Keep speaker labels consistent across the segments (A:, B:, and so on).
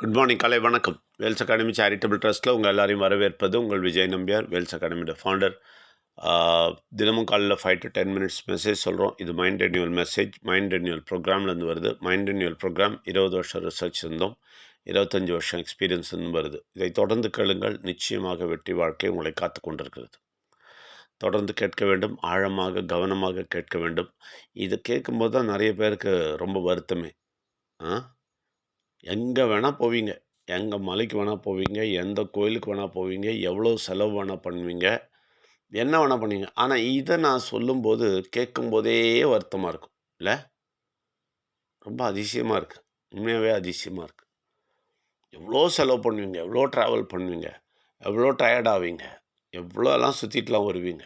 A: Good morning காலை வணக்கம். Wales academy charitable ட்ரஸ்ட்டில் உங்கள் எல்லாரையும் வரவேற்பது உங்கள் விஜய் நம்பியார் வேல்ஸ் அகாடமியோட ஃபவுண்டர் தினமும் காலையில் five to ten minutes message சொல்கிறோம் இது mind renewal message mind renewal ப்ரோக்ராம்லேருந்து வருது. மைண்ட் ரெனியூவல் ப்ரோக்ராம் இருபது வருஷம் ரிசர்ச் இருந்தோம். இருபத்தஞ்சி வருஷம் எக்ஸ்பீரியன்ஸ் வருது. இதை தொடர்ந்து கேளுங்கள். நிச்சயமாக வெற்றி வாழ்க்கை உங்களை காத்து கொண்டிருக்கிறது. தொடர்ந்து கேட்க வேண்டும். ஆழமாக கவனமாக கேட்க வேண்டும். இது கேட்கும்போது தான் நிறைய பேருக்கு ரொம்ப வருத்தமே. ஆ? எங்கே வேணால் போவீங்க. எங்கே மலைக்கு வேணால் போவீங்க. எந்த கோயிலுக்கு வேணால் போவீங்க. எவ்வளோ செலவு வேணால் பண்ணுவீங்க. என்ன வேணால் பண்ணுவீங்க. ஆனால் இதை நான் சொல்லும்போது கேட்கும்போதே வருத்தமாக இருக்கும். இல்லை? ரொம்ப அதிசயமாக இருக்குது உண்மையாகவே அதிசயமாக இருக்குது எவ்வளோ செலவு பண்ணுவீங்க. எவ்வளோ ட்ராவல் பண்ணுவீங்க. எவ்வளோ டயர்ட் ஆவீங்க. எவ்வளோ எல்லாம் சுற்றிட்டுலாம் வருவீங்க.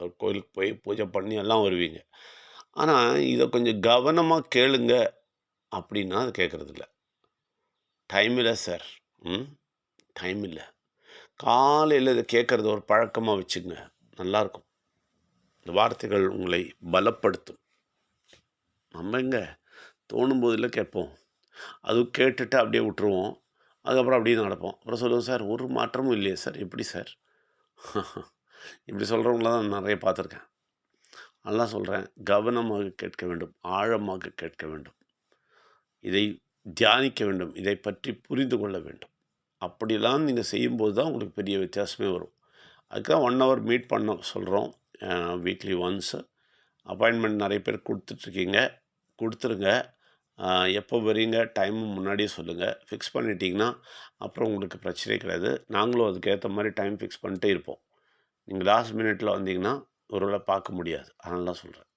A: ஒரு கோயிலுக்கு போய் பூஜை பண்ணி எல்லாம் வருவீங்க. ஆனால் இதை கொஞ்சம் கவனமாக கேளுங்க. அப்படின்னா அது கேட்குறதில்ல. டைம் இல்லை சார். ம்? டைம் இல்லை. காலையில் இதை கேட்குறது ஒரு பழக்கமாக வச்சுங்க நல்லாயிருக்கும் இந்த வார்த்தைகள் உங்களை பலப்படுத்தும். நம்ம எங்கே? தோணும் போதில் கேட்போம். அது கேட்டுட்டு அப்படியே விட்டுருவோம். அதுக்கப்புறம் அப்படியே நடப்போம். அப்புறம் சொல்லுவோம் சார் ஒரு மாற்றமும் இல்லையே சார். எப்படி சார்? இப்படி சொல்கிறவங்கள தான் நிறைய பார்த்துருக்கேன். நல்லா சொல்கிறேன் கவனமாக கேட்க வேண்டும். ஆழமாக கேட்க வேண்டும். இதை தியானிக்க வேண்டும் இதை பற்றி புரிந்து கொள்ள வேண்டும். அப்படிலாம் நீங்கள் செய்யும்போது தான் உங்களுக்கு பெரிய வித்தியாசமே வரும். அதுக்கு தான் ஒன் ஹவர் மீட் பண்ண சொல்கிறோம் வீக்லி ஒன்ஸு அப்பாயின்மெண்ட் நிறைய பேர் கொடுத்துட்ருக்கீங்க கொடுத்துருங்க. எப்போ வரீங்க டைமும் முன்னாடியே சொல்லுங்கள் ஃபிக்ஸ் பண்ணிட்டீங்கன்னா அப்புறம் உங்களுக்கு பிரச்சனை கிடையாது. நாங்களும் அதுக்கேற்ற மாதிரி டைம் ஃபிக்ஸ் பண்ணிட்டே இருப்போம். நீங்கள் லாஸ்ட் மினிட்டில் வந்தீங்கன்னா ஒருவேளை பார்க்க முடியாது. அதனால தான் சொல்கிறேன்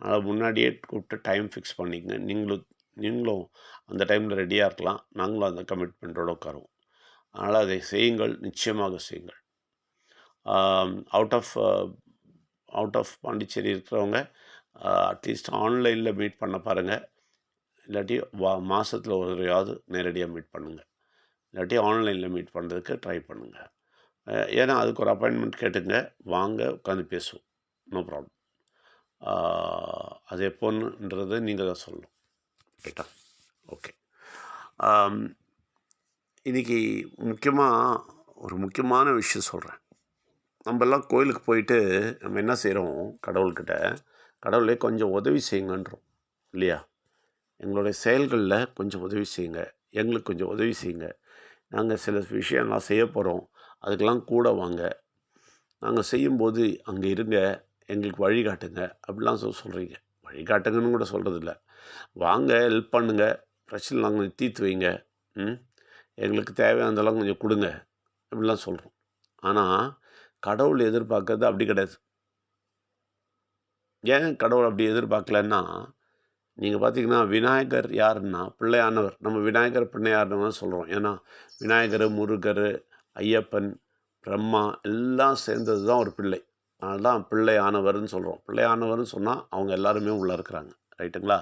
A: அதனால் முன்னாடியே கூப்பிட்டு டைம் ஃபிக்ஸ் பண்ணிக்கங்க. நீங்களும் நீங்களும் அந்த டைமில் ரெடியாக இருக்கலாம். நாங்களும் அந்த கமிட்மெண்ட்டோடு உட்காருவோம். அதனால் அதை செய்யுங்கள். நிச்சயமாக செய்யுங்கள். Out of out of Pondicherry இருக்கிறவங்க அட்லீஸ்ட் ஆன்லைனில் மீட் பண்ண பாருங்கள் இல்லாட்டி வா மாதத்தில் ஒரு தடவையாவது நேரடியாக மீட் பண்ணுங்கள் இல்லாட்டி ஆன்லைனில் மீட் பண்ணுறதுக்கு ட்ரை பண்ணுங்கள் ஏன்னா அதுக்கு ஒரு அப்பாயின்மெண்ட் கேட்டுங்க வாங்க உட்காந்து பேசுவோம். நோ ப்ராப்ளம் அது எப்போன்றதை நீங்கள் தான் சொல்லணும். ரைட்டா ஓகே um, இன்றைக்கி முக்கியமாக ஒரு முக்கியமான விஷயம் சொல்கிறேன் நம்மெல்லாம் கோயிலுக்கு போயிட்டு நம்ம என்ன செய்கிறோம் கடவுள்கிட்ட கடவுளே கொஞ்சம் உதவி செய்யுங்கன்றோம். இல்லையா? எங்களுடைய செயல்களில் கொஞ்சம் உதவி செய்யுங்க. எங்களுக்கு கொஞ்சம் உதவி செய்யுங்க. நாங்கள் சில விஷயம்லாம் செய்ய போகிறோம் அதுக்கெல்லாம் கூட வாங்க. நாங்கள் செய்யும்போது அங்கே இருங்க. எங்களுக்கு வழிகாட்டுங்க. அப்படிலாம் சொல் சொல்கிறீங்க வழிகாட்டுங்கன்னு கூட சொல்கிறதில்ல வாங்க ஹெல்ப் பண்ணுங்க. பிரச்சனை நாங்கள் தீர்த்து வைங்க. ம்? எங்களுக்கு தேவையானதெல்லாம் கொஞ்சம் கொடுங்க. இப்படிலாம் சொல்கிறோம் ஆனால் கடவுள் எதிர்பார்க்கறது அப்படி கிடையாது. ஏன் கடவுள் அப்படி எதிர்பார்க்கலன்னா நீங்கள் பார்த்தீங்கன்னா விநாயகர் யாருன்னா பிள்ளையானவர். நம்ம விநாயகர் பிள்ளையார்னு சொல்கிறோம் ஏன்னா விநாயகர் முருகர் ஐயப்பன் பிரம்மா எல்லாம் சேர்ந்தது தான் ஒரு பிள்ளை. அதனால தான் பிள்ளையானவர்னு சொல்கிறோம் பிள்ளையானவர்னு சொன்னால் அவங்க எல்லாருமே உள்ளே இருக்கிறாங்க. ரைட்டுங்களா?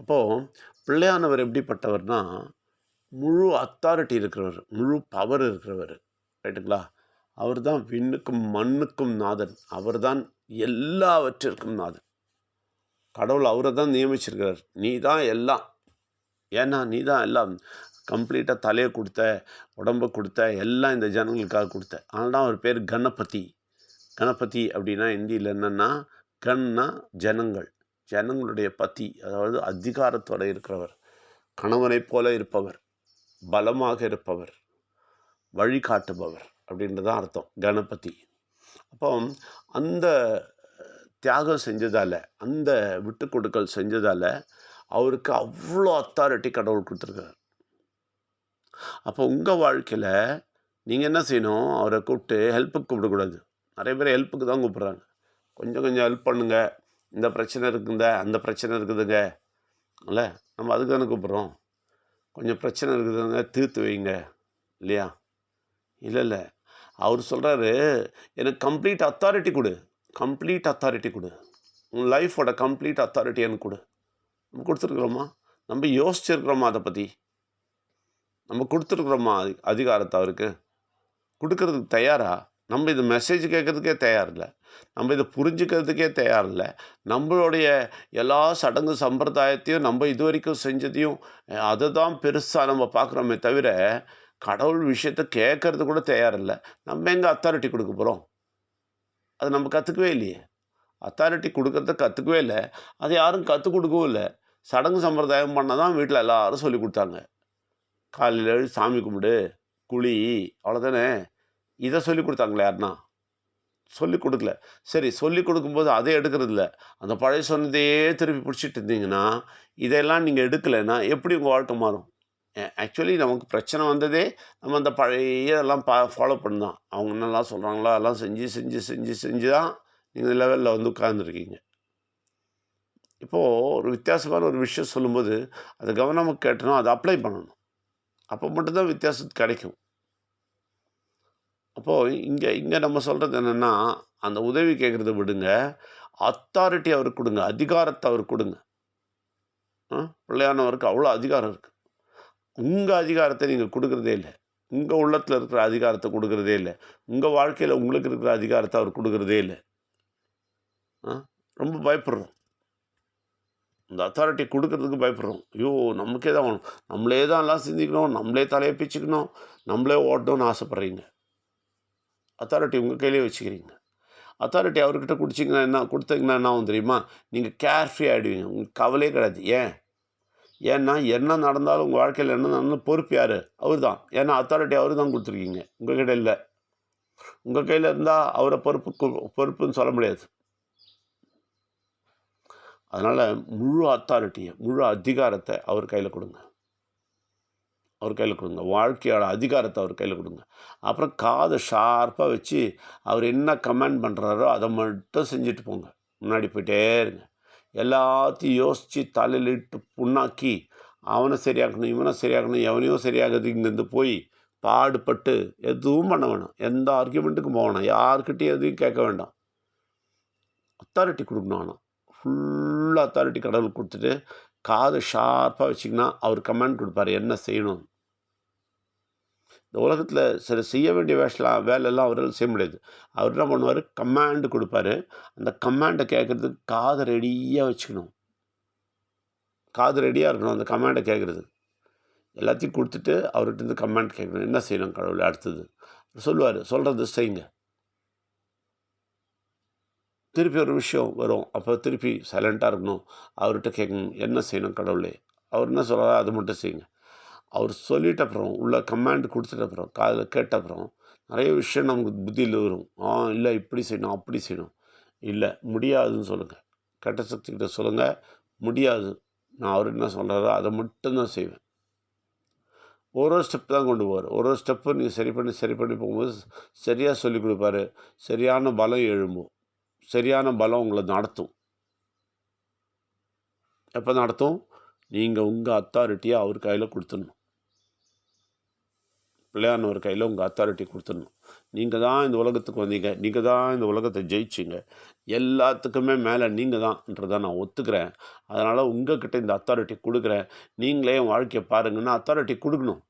A: அப்போது பிள்ளையானவர் எப்படிப்பட்டவர்னா முழு அத்தாரிட்டி இருக்கிறவர் முழு பவர் இருக்கிறவர் ரைட்டுங்களா? அவர் தான் விண்ணுக்கும் மண்ணுக்கும் நாதன். அவர் தான் எல்லாவற்றிற்கும் நாதன். கடவுள் அவரை தான் நியமிச்சிருக்கிறார். நீ தான் எல்லாம். ஏன்னா நீ தான் எல்லாம் கம்ப்ளீட்டாக தலையை கொடுத்த உடம்பை கொடுத்த எல்லாம் இந்த ஜனங்களுக்காக கொடுத்த. அதனால் தான் அவர் பேர் கணபதி. கணபதி அப்படின்னா இந்தியில் என்னென்னா கண்ணா ஜனங்கள். ஜனங்களுடைய பதி அதாவது அதிகாரத்தோடு இருக்கிறவர் கணவனைப் போல இருப்பவர் பலமாக இருப்பவர் வழிகாட்டுபவர் அப்படின்றது தான் அர்த்தம் கணபதி. அப்போ அந்த தியாகம் செஞ்சதால் அந்த விட்டு கொடுக்கல் செஞ்சதால் அவருக்கு அவ்வளோ அத்தாரிட்டி கடவுள் கொடுத்துருக்கார். அப்போ உங்கள் வாழ்க்கையில் நீங்கள் என்ன செய்யணும்? அவரை கூப்பிட்டு ஹெல்ப்புக்கு கூப்பிடக்கூடாது. நிறைய பேர் ஹெல்ப்புக்கு தான் கூப்பிட்றாங்க. கொஞ்சம் கொஞ்சம் ஹெல்ப் பண்ணுங்கள் இந்த பிரச்சனை இருக்குங்க அந்த பிரச்சனை இருக்குதுங்க. இல்லை நம்ம அதுக்கு தானே கூப்பிட்றோம். கொஞ்சம் பிரச்சனை இருக்குதுங்க தீர்த்து வைங்க. இல்லையா? இல்லை இல்லை. அவர் சொல்கிறாரு எனக்கு கம்ப்ளீட் அத்தாரிட்டி கொடு. கம்ப்ளீட் அத்தாரிட்டி கொடு. உன் லைஃபோட கம்ப்ளீட் அத்தாரிட்டி எனக்கு கொடு. நம்ம கொடுத்துருக்குறோமா? நம்ம யோசிச்சிருக்கிறோமா அதை பற்றி நம்ம கொடுத்துருக்குறோமா அதிகாரத்தை அவருக்கு? கொடுக்கறதுக்கு தயாரா? நம்ம இது மெசேஜ் கேட்குறதுக்கே தயார் இல்லை. நம்ம இதை புரிஞ்சுக்கிறதுக்கே தயாரில்ல நம்மளுடைய எல்லா சடங்கு சம்பிரதாயத்தையும் நம்ம இது வரைக்கும் செஞ்சதையும் அதை தான் பெருசாக நம்ம பார்க்குறோமே தவிர கடவுள் விஷயத்த கேட்கறது கூட தயார் இல்லை. நம்ம எங்கே அத்தாரிட்டி கொடுக்க போகிறோம் அது நம்ம கற்றுக்கவே இல்லையே. அத்தாரிட்டி கொடுக்கறத கற்றுக்கவே இல்லை. அது யாரும் கற்றுக் கொடுக்கவும் இல்லை. சடங்கு சம்பிரதாயம் பண்ண தான் வீட்டில் எல்லாரும் சொல்லி கொடுத்தாங்க. காலையில் சாமி கும்பிடு குழி அவ்வளோதானே இதை சொல்லி கொடுத்தாங்களே யாருன்னா? சொல்லிக் கொடுக்கல. சரி சொல்லி கொடுக்கும்போது அதை எடுக்கிறது இல்லை அந்த பழைய சொன்னதையே திருப்பி பிடிச்சிட்டு இருந்தீங்கன்னா இதெல்லாம் நீங்கள் எடுக்கலைன்னா எப்படி உங்கள் வாழ்க்கை மாறும்? ஆக்சுவலி நமக்கு பிரச்சனை வந்ததே நம்ம அந்த பழைய எல்லாம் பா ஃபாலோ பண்ணலாம். அவங்க என்னெல்லாம் சொல்கிறாங்களோ அதெல்லாம் செஞ்சு செஞ்சு செஞ்சு செஞ்சு தான் நீங்கள் இந்த லெவலில் வந்து உட்கார்ந்துருக்கீங்க. இப்போது ஒரு வித்தியாசமான ஒரு விஷயம் சொல்லும்போது அதை கவனமாக கேட்டணும் அதை அப்ளை பண்ணணும். அப்போ மட்டும்தான் வித்தியாசம் கிடைக்கும். அப்போது இங்கே இங்கே நம்ம சொல்கிறது என்னென்னா அந்த உதவி கேட்குறத விடுங்க. அத்தாரிட்டி அவருக்கு கொடுங்க. அதிகாரத்தை அவருக்கு கொடுங்க. ஆ? பிள்ளையானவருக்கு அவ்வளோ அதிகாரம் இருக்குது உங்கள் அதிகாரத்தை நீங்கள் கொடுக்குறதே இல்லை. உங்கள் உள்ளத்தில் இருக்கிற அதிகாரத்தை கொடுக்குறதே இல்லை. உங்கள் வாழ்க்கையில் உங்களுக்கு இருக்கிற அதிகாரத்தை அவர் கொடுக்குறதே இல்லை. ஆ? ரொம்ப பயப்படுறோம். இந்த அத்தாரிட்டி கொடுக்கறதுக்கு பயப்படுறோம். ஐயோ நமக்கே தான் வேணும். நம்மளே தான் எல்லாம் சிந்திக்கணும். நம்மளே தலையை பிச்சுக்கணும். நம்மளே ஓட்டணும்னு ஆசைப்பட்றீங்க. அத்தாரிட்டி உங்கள் கையிலே வச்சுக்கிறீங்க. அத்தாரிட்டி அவர்கிட்ட குடிச்சிங்கன்னா என்ன கொடுத்தீங்கன்னா என்ன ஆகும் தெரியுமா? நீங்கள் கேர்ஃப்ரீ ஆகிடுவீங்க உங்களுக்கு கவலையே கிடையாது. ஏன்? ஏன்னா என்ன நடந்தாலும் உங்கள் வாழ்க்கையில் என்ன நடந்தாலும் பொறுப்பு யார்? அவர் தான் ஏன்னா அத்தாரிட்டி அவர் தான் கொடுத்துருக்கீங்க. உங்கள் கிட்ட இல்லை. உங்கள் கையில் இருந்தால் அவரை பொறுப்பு பொறுப்புன்னு சொல்ல முடியாது. அதனால் முழு அத்தாரிட்டியை முழு அதிகாரத்தை அவர் கையில் கொடுங்க. அவர் கையில் கொடுங்க. வாழ்க்கையோட அதிகாரத்தை அவர் கையில் கொடுங்க. அப்புறம் காதை ஷார்ப்பாக வச்சு அவர் என்ன கமெண்ட் பண்ணுறாரோ அதை மட்டும் செஞ்சுட்டு போங்க. முன்னாடி போயிட்டே இருங்க. எல்லாத்தையும் யோசித்து தலையிலிட்டு புண்ணாக்கி அவனை சரியாக்கணும் இவனை சரியாக்கணும் எவனையும் சரியாகிறது இங்கேருந்து போய் பாடுபட்டு எதுவும் பண்ண வேணாம். எந்த ஆர்கியூமெண்ட்டுக்கும் போக வேணாம் யார்கிட்டையும் எதுவும் கேட்க வேண்டாம். அத்தாரிட்டி கொடுக்கணும் ஆனால் ஃபுல்லாக அத்தாரிட்டி கடவுளுக்கு கொடுத்துட்டு காதை ஷார்ப்பாக வச்சிங்கன்னா அவர் கமெண்ட் கொடுப்பாரு. என்ன செய்யணும்? இந்த உலகத்தில் சில செய்ய வேண்டிய வேஷலாம் வேலையெல்லாம் அவரால் செய்ய முடியாது. அவர் என்ன பண்ணுவார்? கமாண்டு கொடுப்பாரு. அந்த கமாண்டை கேட்குறதுக்கு காதை ரெடியாக வச்சுக்கணும். காது ரெடியாக இருக்கணும் அந்த கமாண்டை கேட்குறது எல்லாத்தையும் கொடுத்துட்டு அவர்கிட்ட இருந்து கமாண்ட் கேட்கணும். என்ன செய்யணும் கடவுள் அடுத்தது? சொல்லுவார் சொல்கிறது செய்யுங்க. திருப்பி ஒரு விஷயம் வரும். அப்போ திருப்பி சைலண்ட்டாக இருக்கணும். அவர்கிட்ட கேட்கணும் என்ன செய்யணும் கடவுளே? அவர் என்ன சொல்கிறாரோ அது மட்டும் செய்யுங்க. அவர் சொல்லிட்ட அப்புறம் உள்ள கமாண்ட் கொடுத்துட்ட அப்புறம் காதில் கேட்ட அப்புறம் நிறைய விஷயம் நமக்கு புத்தியில் வரும். ஆ இல்லை இப்படி செய்யணும் அப்படி செய்யணும். இல்லை முடியாதுன்னு சொல்லுங்கள் கெட்ட சக்திக்கிட்ட சொல்லுங்கள் முடியாது. நான் அவர் என்ன சொல்கிறாரோ அதை மட்டும்தான் செய்வேன். ஒரு ஒரு ஸ்டெப் தான் கொண்டு போவார். ஒரு ஒரு ஸ்டெப்பு நீங்கள் சரி பண்ணி சரி பண்ணி போகும்போது சரியாக சொல்லிக் கொடுப்பாரு. சரியான பலம் எழும்பும். சரியான பலம் உங்களை நடத்தும். எப்போ நடத்தும்? நீங்கள் உங்கள் அத்தாரிட்டியை அவர் கையில் கொடுத்துடணும். பிள்ளையானவர் கையில் உங்கள் அத்தாரிட்டி கொடுத்துடணும். நீங்கள் தான் இந்த உலகத்துக்கு வந்தீங்க. நீங்கள் தான் இந்த உலகத்தை ஜெயிச்சிங்க. எல்லாத்துக்குமே மேலே நீங்கள் தான்ன்றதை நான் ஒத்துக்கிறேன். அதனால் உங்ககிட்ட இந்த அத்தாரிட்டி கொடுக்குறேன். நீங்களே என் வாழ்க்கையை பாருங்கன்னா அத்தாரிட்டி கொடுக்கணும்.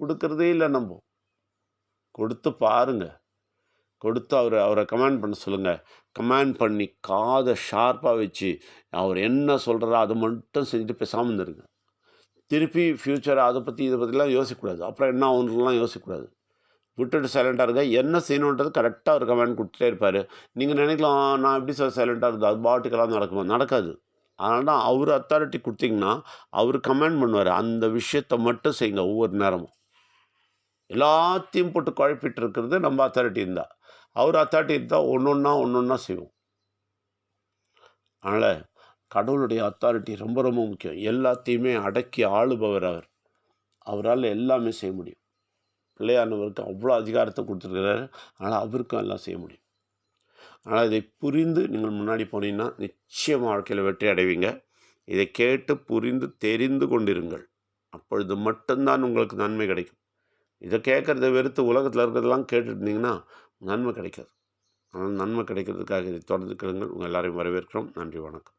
A: கொடுக்கறதே இல்லை நம்ம. கொடுத்து பாருங்கள் கொடுத்து அவர் அவரை கமாண்ட் பண்ண சொல்லுங்கள் கமாண்ட் பண்ணி காதை ஷார்ப்பாக வச்சு அவர் என்ன சொல்கிறாரோ அதை மட்டும் செஞ்சுட்டு பேசாமல் இருந்துருங்க. திருப்பி ஃப்யூச்சர் அதை பற்றி இதை பற்றிலாம் யோசிக்கக்கூடாது. அப்புறம் என்ன ஆகுன்றலாம் யோசிக்கக்கூடாது. விட்டுட்டு சைலண்ட்டாக இருக்க என்ன செய்யணுன்றது கரெக்டாக ஒரு கமெண்ட் கொடுத்துட்டே இருப்பார். நீங்கள் நினைக்கலாம் நான் எப்படி சார் சைலண்ட்டாக இருந்தது அது பாட்டுக்கெல்லாம் நடக்குமா? நடக்காது. அதனால தான் அவர் அத்தாரிட்டி கொடுத்தீங்கன்னா அவர் கமெண்ட் பண்ணுவார். அந்த விஷயத்தை மட்டும் செய்யுங்க ஒவ்வொரு நேரமும். எல்லாத்தையும் போட்டு குழப்பிட்டு இருக்கிறது நம்ம அத்தாரிட்டி இருந்தால் அவர் அத்தாரிட்டி இருந்தால் ஒன்று ஒன்றா ஒன்று ஒன்றா செய்வோம். அதனால் கடவுளுடைய அத்தாரிட்டி ரொம்ப ரொம்ப முக்கியம். எல்லாத்தையுமே அடக்கி ஆளுபவர் அவர். அவரால் எல்லாமே செய்ய முடியும். பிள்ளையானவருக்கு அவ்வளோ அதிகாரத்தை கொடுத்துருக்கிறாரு. அதனால் அவருக்கும் எல்லாம் செய்ய முடியும். ஆனால் இதை புரிந்து நீங்கள் முன்னாடி போனீங்கன்னா நிச்சயம் வாழ்க்கையில் வெற்றி அடைவீங்க. இதை கேட்டு புரிந்து தெரிந்து கொண்டிருங்கள். அப்பொழுது மட்டும்தான் உங்களுக்கு நன்மை கிடைக்கும். இதை கேட்குறத வெறுத்து உலகத்தில் இருக்கிறதெல்லாம் கேட்டுருந்தீங்கன்னா நன்மை கிடைக்காது. ஆனால் நன்மை கிடைக்கிறதுக்காக இதை தொடர்ந்து கேளுங்கள். உங்கள் எல்லாரையும் வரவேற்கிறோம். நன்றி வணக்கம்.